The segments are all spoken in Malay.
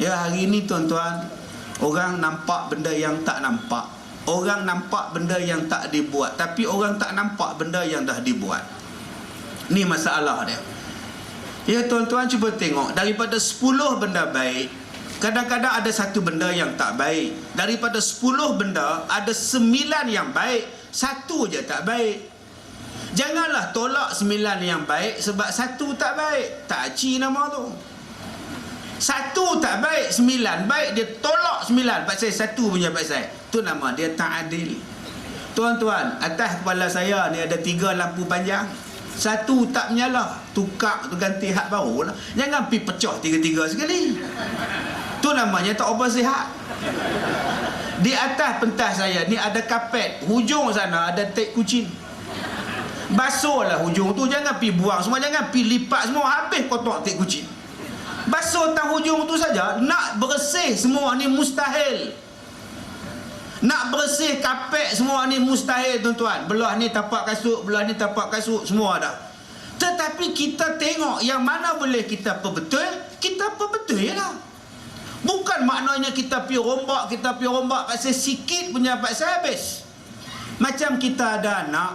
Ya hari ni tuan-tuan Orang nampak benda yang tak nampak. Orang nampak benda yang tak dibuat Tapi orang tak nampak benda yang dah dibuat. Ni masalah dia. Ya tuan-tuan cuba tengok. Daripada 10 benda baik Kadang-kadang ada satu benda yang tak baik. Daripada 10 benda Ada 9 yang baik. Satu je tak baik. Janganlah tolak 9 yang baik Sebab satu tak baik. Tak aci nama tu satu tak baik, sembilan. Baik Dia tolak sembilan. Pasal satu punya pasal Itu nama dia tak adil Tuan-tuan Atas kepala saya ni ada tiga lampu panjang. Satu tak menyala. Tukar tu ganti hak baru lah. Jangan pergi pecah tiga-tiga sekali. Itu namanya tak apa sihat. Di atas pentas saya ni ada kapet. Hujung sana ada tek kucing. Basuhlah hujung tu. Jangan pergi buang semua. Jangan pergi lipat semua. Habis kotor tek kucing Basuh tang hujung tu saja Nak bersih semua ni mustahil. Nak bersih kapek semua ni mustahil tuan-tuan. Belah ni tapak kasut Belah ni tapak kasut Semua dah. Tetapi kita tengok Yang mana boleh kita perbetul Kita perbetul lah. Bukan maknanya kita pi rombak Kita pi rombak Pasal sikit punya pasal habis. Macam kita ada anak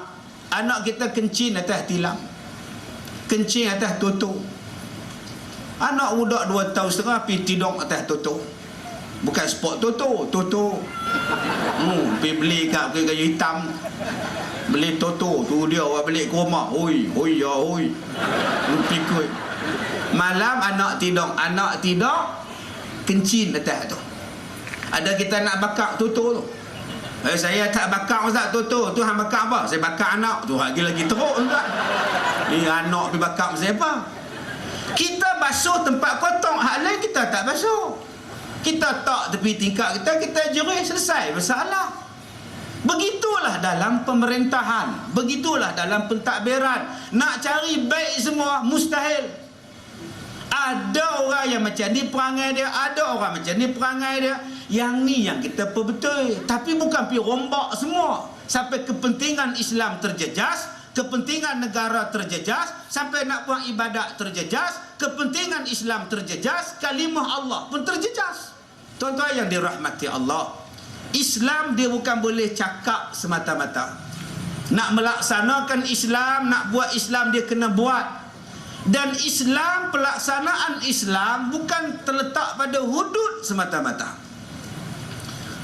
Anak kita kencing atas tilam. Kencing atas tutup Anak budak dua tahun setengah pergi tidur atas toto. Bukan sport toto, toto. Hmm, pergi beli kat pergi kayu hitam. Beli toto, tu dia awak beli ke rumah. Oi, oi ya, oi. Lu pikul. Malam anak tidur, anak tidur kencing atas tu. Ada kita nak bakar toto tu. Eh, saya tak bakar Ustaz Toto. Tu hang bakar apa? Saya bakar anak. Tu lagi lagi teruk Ustaz. Ni anak pergi bakar siapa? Kita basuh tempat kotor Hak lain kita tak basuh. Kita tak tepi tingkat kita Kita jerih selesai. Masalah Begitulah dalam pemerintahan. Begitulah dalam pentadbiran. Nak cari baik semua mustahil. Ada orang yang macam ni perangai dia. Ada orang macam ni perangai dia. Yang ni yang kita perbetul Tapi bukan pergi rombak semua. Sampai kepentingan Islam terjejas kepentingan negara terjejas sampai nak buat ibadat terjejas kepentingan Islam terjejas kalimah Allah pun terjejas. Tuan-tuan yang dirahmati Allah Islam dia bukan boleh cakap semata-mata. Nak melaksanakan Islam nak buat Islam dia kena buat. Dan Islam pelaksanaan Islam bukan terletak pada hudud semata-mata.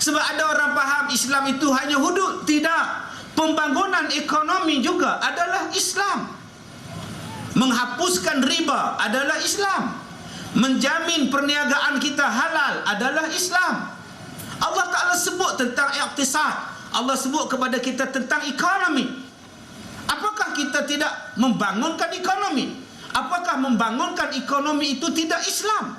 Sebab ada orang faham Islam itu hanya hudud? Tidak. Pembangunan ekonomi juga adalah Islam menghapuskan riba adalah Islam. Menjamin perniagaan kita halal adalah Islam. Allah Ta'ala sebut tentang iktisad Allah sebut kepada kita tentang ekonomi. Apakah kita tidak membangunkan ekonomi? Apakah membangunkan ekonomi itu tidak Islam?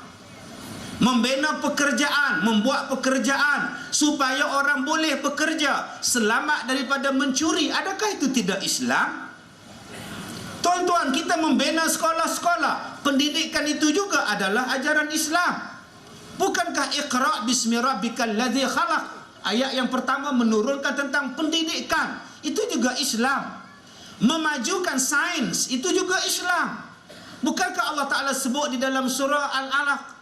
Membina pekerjaan, membuat pekerjaan supaya orang boleh bekerja selamat daripada mencuri. Adakah itu tidak Islam? Tuan-tuan, kita membina sekolah-sekolah. Pendidikan itu juga adalah ajaran Islam. Bukankah iqra' bismi rabbikal ladzi khalaq? Ayat yang pertama menurunkan tentang pendidikan. Itu juga Islam. Memajukan sains itu juga Islam. Bukankah Allah Taala sebut di dalam surah Al-Alaq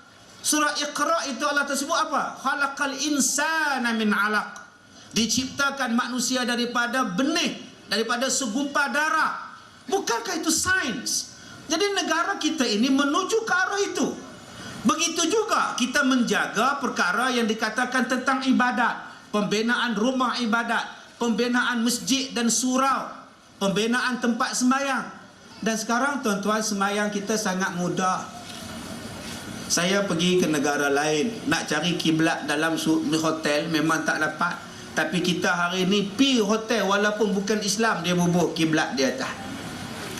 Surah Iqra itu Allah tersebut apa? Khalaqal insana min 'alaq. Diciptakan manusia daripada benih, daripada segumpal darah. Bukankah itu sains? Jadi negara kita ini menuju ke arah itu. Begitu juga kita menjaga perkara yang dikatakan tentang ibadat, pembinaan rumah ibadat, pembinaan masjid dan surau, pembinaan tempat sembahyang. Dan sekarang tuan-tuan sembahyang kita sangat mudah saya pergi ke negara lain nak cari kiblat dalam hotel memang tak dapat tapi kita hari ni pi hotel walaupun bukan Islam dia bubuh kiblat di atas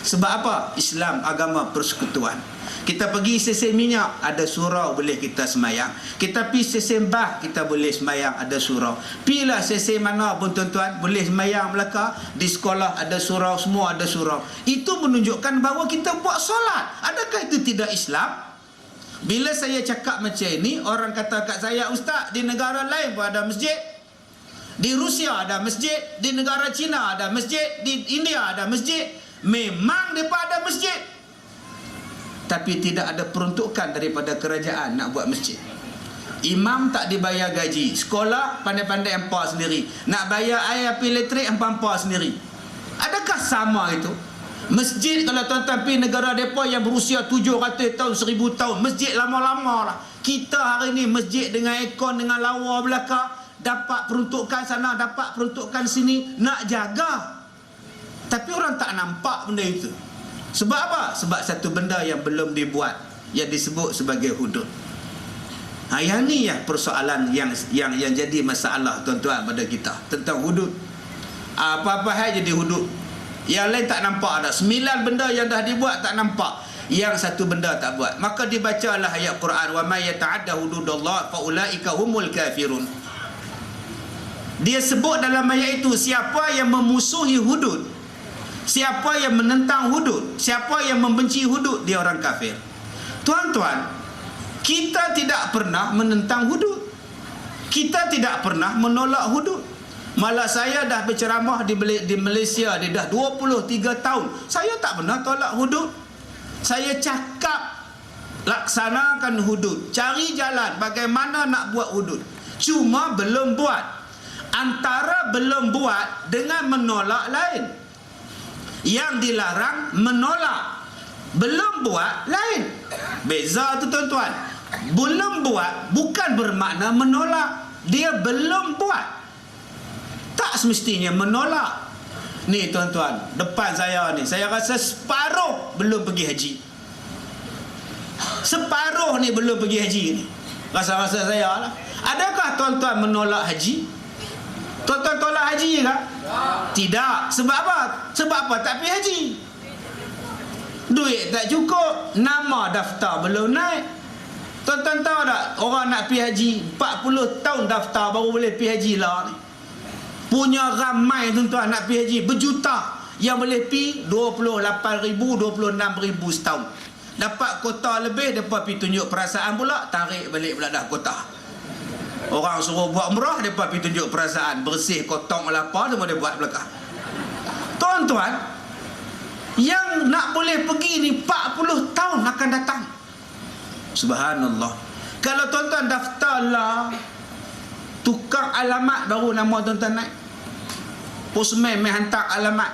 sebab apa? Islam agama persekutuan. Kita pergi sesen minyak ada surau boleh kita semayang. Kita pergi sesen bah kita boleh semayang ada surau. Pilah sesen mana pun tuan-tuan boleh semayang Melaka di sekolah ada surau semua ada surau. Itu menunjukkan bahawa kita buat solat. Adakah itu tidak Islam? Bila saya cakap macam ini, orang kata kat saya, Ustaz, di negara lain pun ada masjid. Di Rusia ada masjid, di negara China ada masjid, di India ada masjid. Memang mereka ada masjid. Tapi tidak ada peruntukan daripada kerajaan nak buat masjid. Imam tak dibayar gaji. Sekolah pandai-pandai empa sendiri. Nak bayar air api elektrik empa-empa sendiri. Adakah sama itu? Masjid kalau tuan-tuan pergi negara mereka yang berusia 700 tahun, 1000 tahun. Masjid lama-lama lah. Kita hari ni masjid dengan ekon, dengan lawa belakang. Dapat peruntukan sana, dapat peruntukan sini. Nak jaga. Tapi orang tak nampak benda itu. Sebab apa? Sebab satu benda yang belum dibuat. Yang disebut sebagai hudud. Ha, yang ni ya persoalan yang yang yang jadi masalah tuan-tuan pada kita tentang hudud. Apa-apa hal jadi hudud. Yang lain tak nampak ada. Sembilan benda yang dah dibuat tak nampak. Yang satu benda tak buat. Maka dibacalah ayat Quran wa may yata'adda hududallah fa ulaika humul kafirun. Dia sebut dalam ayat itu siapa yang memusuhi hudud. Siapa yang menentang hudud, siapa yang membenci hudud, dia orang kafir. Tuan-tuan, kita tidak pernah menentang hudud. Kita tidak pernah menolak hudud. Malah saya dah berceramah di, di Malaysia dia dah 23 tahun. Saya tak pernah tolak hudud. Saya cakap laksanakan hudud. Cari jalan bagaimana nak buat hudud. Cuma belum buat. Antara belum buat dengan menolak lain. Yang dilarang menolak. Belum buat lain. Beza tu tuan-tuan. Belum buat bukan bermakna menolak. Dia belum buat. Tak semestinya menolak. Ni tuan-tuan depan saya ni saya rasa separuh belum pergi haji. Separuh ni belum pergi haji ni. Rasa-rasa saya lah. Adakah tuan-tuan menolak haji tuan-tuan tolak haji ke tidak. Sebab apa? Sebab apa tak pergi haji? Duit tak cukup. Nama daftar belum naik. Tuan-tuan tahu tak orang nak pergi haji 40 tahun daftar baru boleh pergi haji lah. Punya ramai tuan-tuan nak pergi haji berjuta. Yang boleh pergi 28 ribu 26 ribu setahun. Dapat kota lebih depa pergi tunjuk perasaan pula tarik balik pula dah kota. Orang suruh buat umrah depa pergi tunjuk perasaan bersih kotong apa semua dia buat belakang. Tuan-tuan yang nak boleh pergi ni 40 tahun akan datang. Subhanallah. Kalau tuan-tuan daftarlah tukar alamat baru nama tuan-tuan naik. Postman mai hantar alamat.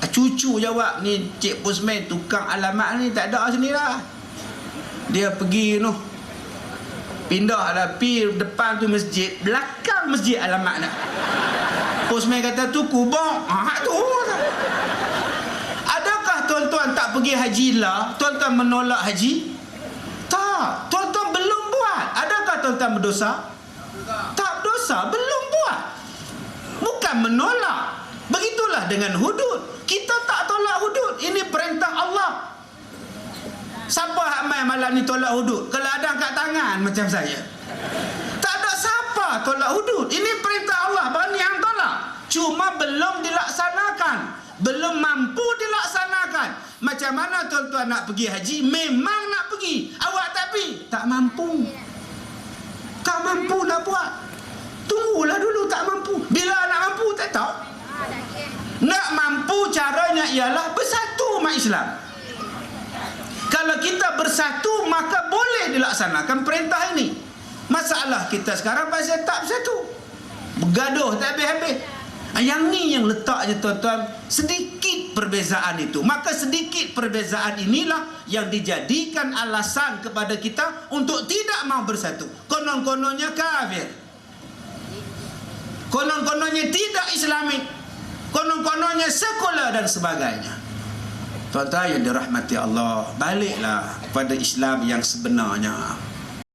Ah, cucu jawab ni cik postman tukar alamat ni tak ada sini lah. Dia pergi tu. Pindah lah pi depan tu masjid, belakang masjid alamat nak. Postman kata tu kubur. Ah tu. Adakah tuan-tuan tak pergi haji lah? Tuan-tuan menolak haji? Tak. Tuan-tuan belum buat. Adakah tuan-tuan berdosa? Tak berdosa. Belum buat. Bukan menolak. Begitulah dengan hudud. Kita tak tolak hudud. Ini perintah Allah. Siapa hamai malam ni tolak hudud? Kalau ada kat tangan macam saya. Tak ada siapa tolak hudud. Ini perintah Allah. Berani yang tolak. Cuma belum dilaksanakan belum mampu dilaksanakan. Macam mana tuan-tuan nak pergi haji? Memang nak pergi. Awak tak pergi? Tak mampu. Tak mampu nak buat. Tunggulah dulu tak mampu. Bila nak mampu tak tahu. Nak mampu caranya ialah bersatu umat Islam. Bersatu maka boleh dilaksanakan perintah ini. Masalah kita sekarang pasal tak bersatu. Bergaduh tak habis-habis. Yang ni yang letaknya tuan-tuan sedikit perbezaan itu. Maka sedikit perbezaan inilah yang dijadikan alasan kepada kita untuk tidak mau bersatu. Konon-kononnya kafir. Konon-kononnya tidak islamik. Konon-kononnya sekular dan sebagainya. Tuan-tuan yang dirahmati Allah, baliklah pada Islam yang sebenarnya.